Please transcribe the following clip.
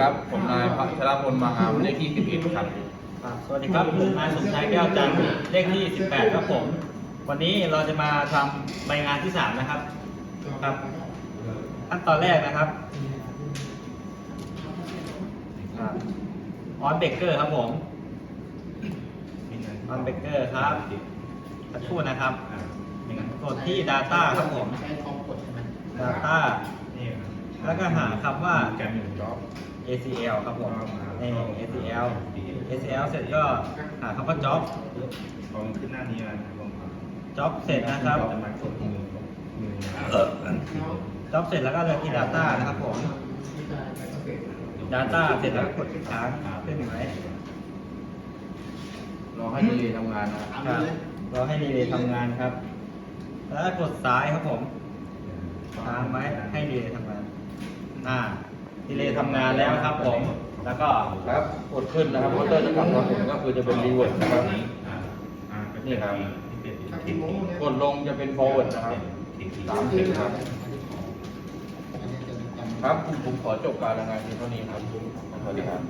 ครับ ผมนายพัชรพลมางามเลขที่11ครับ ครับสวัสดีครับผมนายสมชายแก้วจันทร์เลขที่ 18 ครับผม วันนี้เราจะมาทำใบงานที่ 3 นะครับครับขั้นตอนแรกนะครับออนเบเกอร์ครับผมออนเบเกอร์ครับสักครู่นะครับกดที่ Data ครับผม Data แล้วก็หาคำว่า ACL ครับผมนี่ ACL ACL เสร็จก็หาคำว่า job ลองขึ้นหน้านี้นะลองครับ job เสร็จนะครับจะมากดมือมือ job เสร็จแล้วก็เลยที่ data นะครับผม data เสร็จแล้วก็กดที่ค้างขึ้นไหมรอให้ดีเลยทำงานนะครับครับรอให้ดีเลยทำงานครับ แล้วก็กดซ้ายครับผมค้างไว้ให้ดีเลยทำงาน อ่า ทีเลทำงานแล้วครับผม แล้วก็ครับกดขึ้นนะครับมอเตอร์จะกลับมาผมก็คือจะเป็นรีเวิร์ดนะครับนี่ครับกดลงจะเป็นฟอร์เวิร์ดนะครับสามสิบครับครับผมผมขอจบการรายงานเพียงเท่านี้ครับ สวัสดีครับ